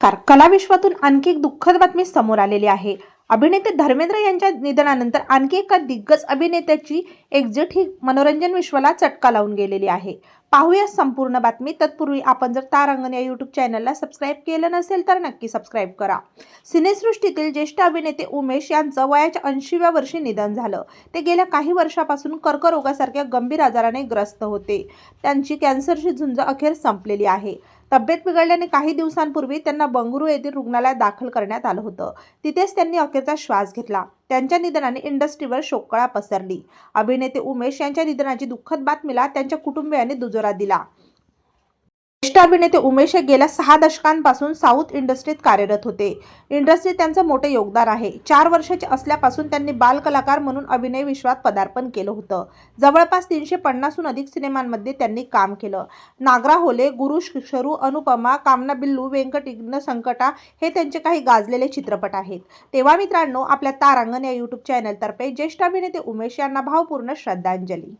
Car विश्वातून आणखी एक दुःखद बातमी समोर आलेली आहे. अभिनेते धर्मेंद्र यांच्या निधनानंतर आणखी एका दिग्गज अभिनेत्याची एक्झिट ही मनोरंजन विश्वाला चटका लावून गेलेली आहे. पाहूया संपूर्ण बातमी. तत्पूर्वी आपण जर तारांगण या यूट्यूब चॅनलला सबस्क्राईब केलं नसेल तर नक्की सबस्क्राईब करा. सिनेसृष्टीतील ज्येष्ठ अभिनेते उमेश यांचं वयाच्या ऐंशीव्या वर्षी निधन झालं. ते गेल्या काही वर्षापासून कर्करोगासारख्या गंभीर आजाराने ग्रस्त होते. त्यांची कॅन्सरची झुंज अखेर संपलेली आहे. तब्येत बिघडल्याने काही दिवसांपूर्वी त्यांना बंगळुरू येथील रुग्णालयात दाखल करण्यात आलं होतं. तिथेच त्यांनी अखेरचा श्वास घेतला. त्यांच्या निधनाने इंडस्ट्रीवर शोककळा पसरली. अभिनेते उमेश यांच्या निधनाची दुःखद बातमीला त्यांच्या कुटुंबियांनी दुजोरा दिला. ज्येष्ठ अभिनेते उमेश हे गेल्या सहा दशकांपासून साऊथ इंडस्ट्रीत कार्यरत होते. इंडस्ट्रीत त्यांचं मोठे योगदान आहे. चार वर्षाचे असल्यापासून त्यांनी बालकलाकार म्हणून अभिनय विश्वात पदार्पण केलं होतं. जवळपास तीनशे पन्नासहून अधिक सिनेमांमध्ये त्यांनी काम केलं. नागरा होले गुरु शिक्षरू अनुपमा कामना बिल्लू व्यंकटिग्न संकटा हे त्यांचे काही गाजलेले चित्रपट आहेत. तेव्हा मित्रांनो आपल्या तारांगण या यूट्यूब चॅनलतर्फे ज्येष्ठ अभिनेते उमेश यांना भावपूर्ण श्रद्धांजली.